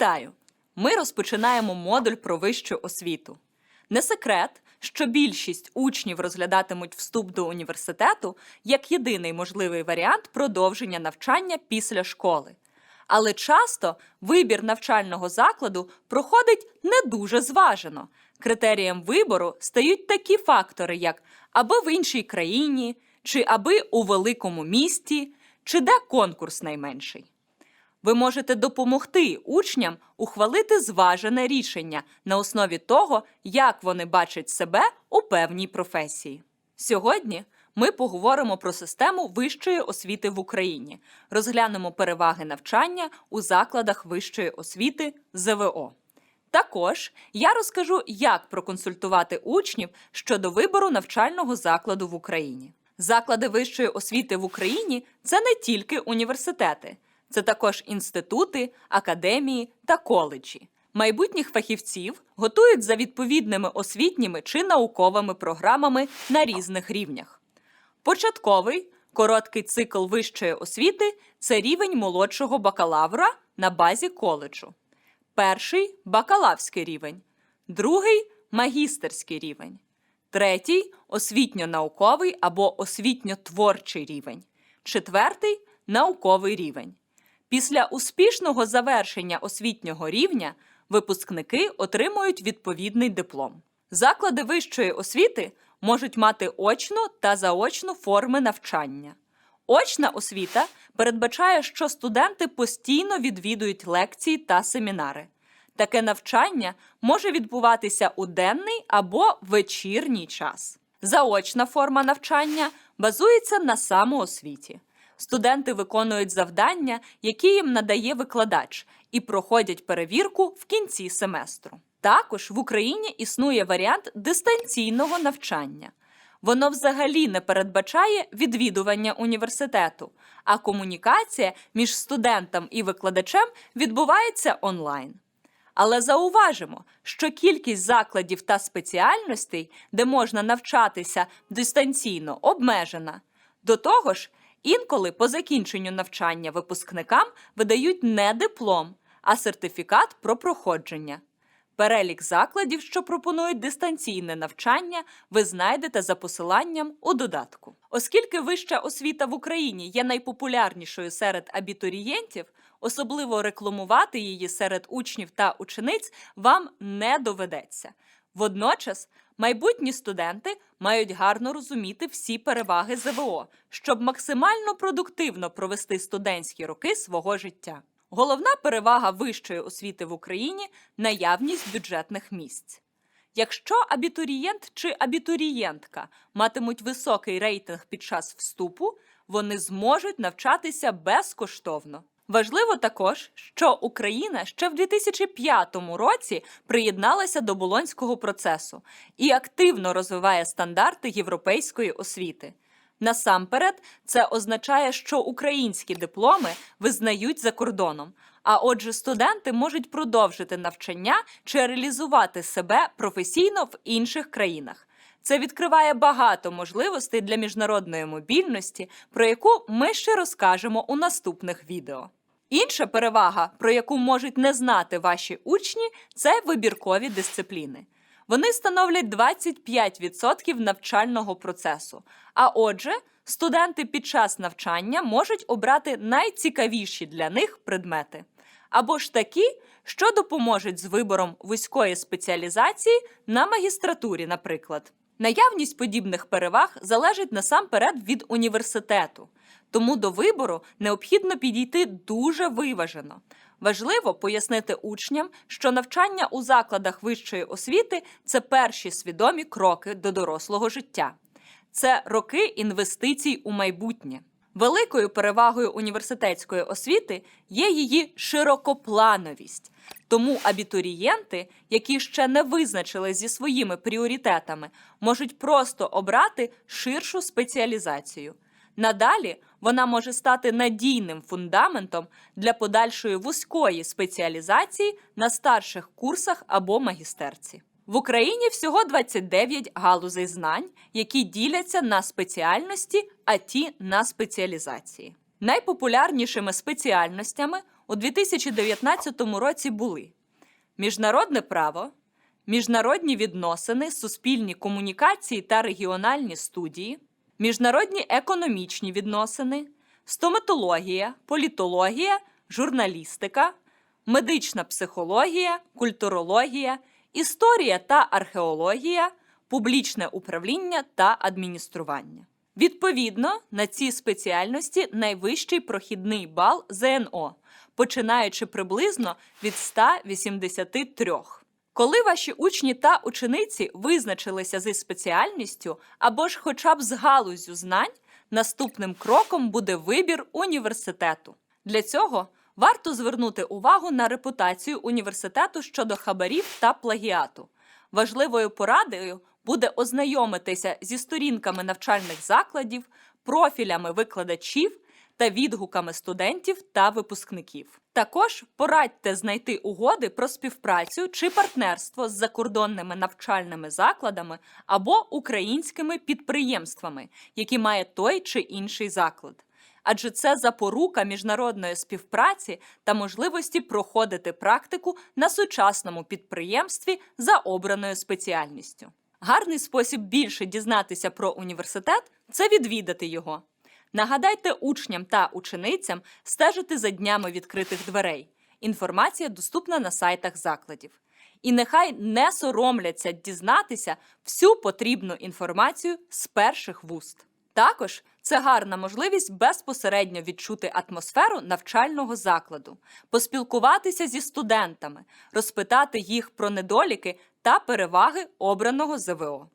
Вітаю! Ми розпочинаємо модуль про вищу освіту. Не секрет, що більшість учнів розглядатимуть вступ до університету як єдиний можливий варіант продовження навчання після школи. Але часто вибір навчального закладу проходить не дуже зважено. Критерієм вибору стають такі фактори, як аби в іншій країні, чи аби у великому місті, чи де конкурс найменший. Ви можете допомогти учням ухвалити зважене рішення на основі того, як вони бачать себе у певній професії. Сьогодні ми поговоримо про систему вищої освіти в Україні, розглянемо переваги навчання у закладах вищої освіти ЗВО. Також я розкажу, як проконсультувати учнів щодо вибору навчального закладу в Україні. Заклади вищої освіти в Україні це не тільки університети, це також інститути, академії та коледжі. Майбутніх фахівців готують за відповідними освітніми чи науковими програмами на різних рівнях. Початковий короткий цикл вищої освіти це рівень молодшого бакалавра на базі коледжу. Перший бакалаврський рівень, другий магістерський рівень, третій освітньо-науковий або освітньо-творчий рівень, четвертий науковий рівень. Після успішного завершення освітнього рівня випускники отримують відповідний диплом. Заклади вищої освіти можуть мати очну та заочну форми навчання. Очна освіта передбачає, що студенти постійно відвідують лекції та семінари. Таке навчання може відбуватися у денний або вечірній час. Заочна форма навчання базується на самоосвіті. Студенти виконують завдання, які їм надає викладач, і проходять перевірку в кінці семестру. Також в Україні існує варіант дистанційного навчання. Воно взагалі не передбачає відвідування університету, а комунікація між студентом і викладачем відбувається онлайн. Але зауважимо, що кількість закладів та спеціальностей, де можна навчатися дистанційно, обмежена. До того ж, інколи по закінченню навчання випускникам видають не диплом, а сертифікат про проходження. Перелік закладів, що пропонують дистанційне навчання, ви знайдете за посиланням у додатку. Оскільки вища освіта в Україні є найпопулярнішою серед абітурієнтів, особливо рекламувати її серед учнів та учениць вам не доведеться. Водночас, майбутні студенти мають гарно розуміти всі переваги ЗВО, щоб максимально продуктивно провести студентські роки свого життя. Головна перевага вищої освіти в Україні наявність бюджетних місць. Якщо абітурієнт чи абітурієнтка матимуть високий рейтинг під час вступу, вони зможуть навчатися безкоштовно. Важливо також, що Україна ще в 2005 році приєдналася до Болонського процесу і активно розвиває стандарти європейської освіти. Насамперед, це означає, що українські дипломи визнають за кордоном. А отже, студенти можуть продовжити навчання чи реалізувати себе професійно в інших країнах. Це відкриває багато можливостей для міжнародної мобільності, про яку ми ще розкажемо у наступних відео. Інша перевага, про яку можуть не знати ваші учні, це вибіркові дисципліни. Вони становлять 25% навчального процесу. А отже, студенти під час навчання можуть обрати найцікавіші для них предмети. Або ж такі, що допоможуть з вибором вузької спеціалізації на магістратурі, наприклад. Наявність подібних переваг залежить насамперед від університету, тому до вибору необхідно підійти дуже виважено. Важливо пояснити учням, що навчання у закладах вищої освіти це перші свідомі кроки до дорослого життя. Це роки інвестицій у майбутнє. Великою перевагою університетської освіти є її широкоплановість. Тому абітурієнти, які ще не визначили зі своїми пріоритетами, можуть просто обрати ширшу спеціалізацію. Надалі вона може стати надійним фундаментом для подальшої вузької спеціалізації на старших курсах або магістерці. В Україні всього 29 галузей знань, які діляться на спеціальності, а ті на спеціалізації. Найпопулярнішими спеціальностями у 2019 році були міжнародне право, міжнародні відносини, суспільні комунікації та регіональні студії, міжнародні економічні відносини, стоматологія, політологія, журналістика, медична психологія, культурологія, історія та археологія, публічне управління та адміністрування. Відповідно, на ці спеціальності найвищий прохідний бал ЗНО, починаючи приблизно від 183. Коли ваші учні та учениці визначилися зі спеціальністю або ж хоча б з галузю знань, наступним кроком буде вибір університету. Для цього варто звернути увагу на репутацію університету щодо хабарів та плагіату. Важливою порадою буде ознайомитися зі сторінками навчальних закладів, профілями викладачів та відгуками студентів та випускників. Також порадьте знайти угоди про співпрацю чи партнерство з закордонними навчальними закладами або українськими підприємствами, які має той чи інший заклад. Адже це запорука міжнародної співпраці та можливості проходити практику на сучасному підприємстві за обраною спеціальністю. Гарний спосіб більше дізнатися про університет це відвідати його. Нагадайте учням та ученицям стежити за днями відкритих дверей. Інформація доступна на сайтах закладів. І нехай не соромляться дізнатися всю потрібну інформацію з перших вуст. Також це гарна можливість безпосередньо відчути атмосферу навчального закладу, поспілкуватися зі студентами, розпитати їх про недоліки та переваги обраного ЗВО.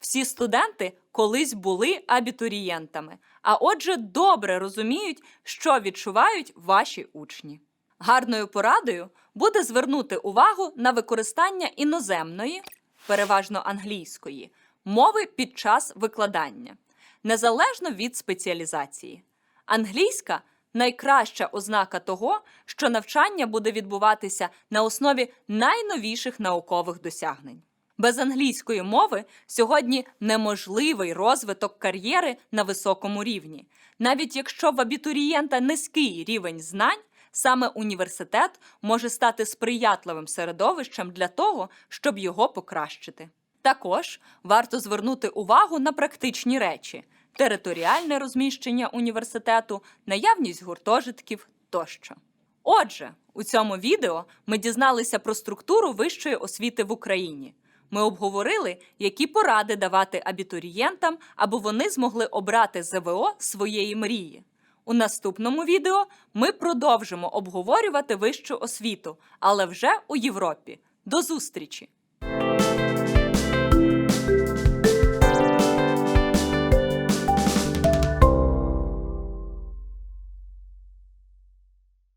Всі студенти колись були абітурієнтами, а отже, добре розуміють, що відчувають ваші учні. Гарною порадою буде звернути увагу на використання іноземної, переважно англійської, мови під час викладання, незалежно від спеціалізації. Англійська найкраща ознака того, що навчання буде відбуватися на основі найновіших наукових досягнень. Без англійської мови сьогодні неможливий розвиток кар'єри на високому рівні. Навіть якщо в абітурієнта низький рівень знань, саме університет може стати сприятливим середовищем для того, щоб його покращити. Також варто звернути увагу на практичні речі: територіальне розміщення університету, наявність гуртожитків тощо. Отже, у цьому відео ми дізналися про структуру вищої освіти в Україні. Ми обговорили, які поради давати абітурієнтам, аби вони змогли обрати ЗВО своєї мрії. У наступному відео ми продовжимо обговорювати вищу освіту, але вже у Європі. До зустрічі!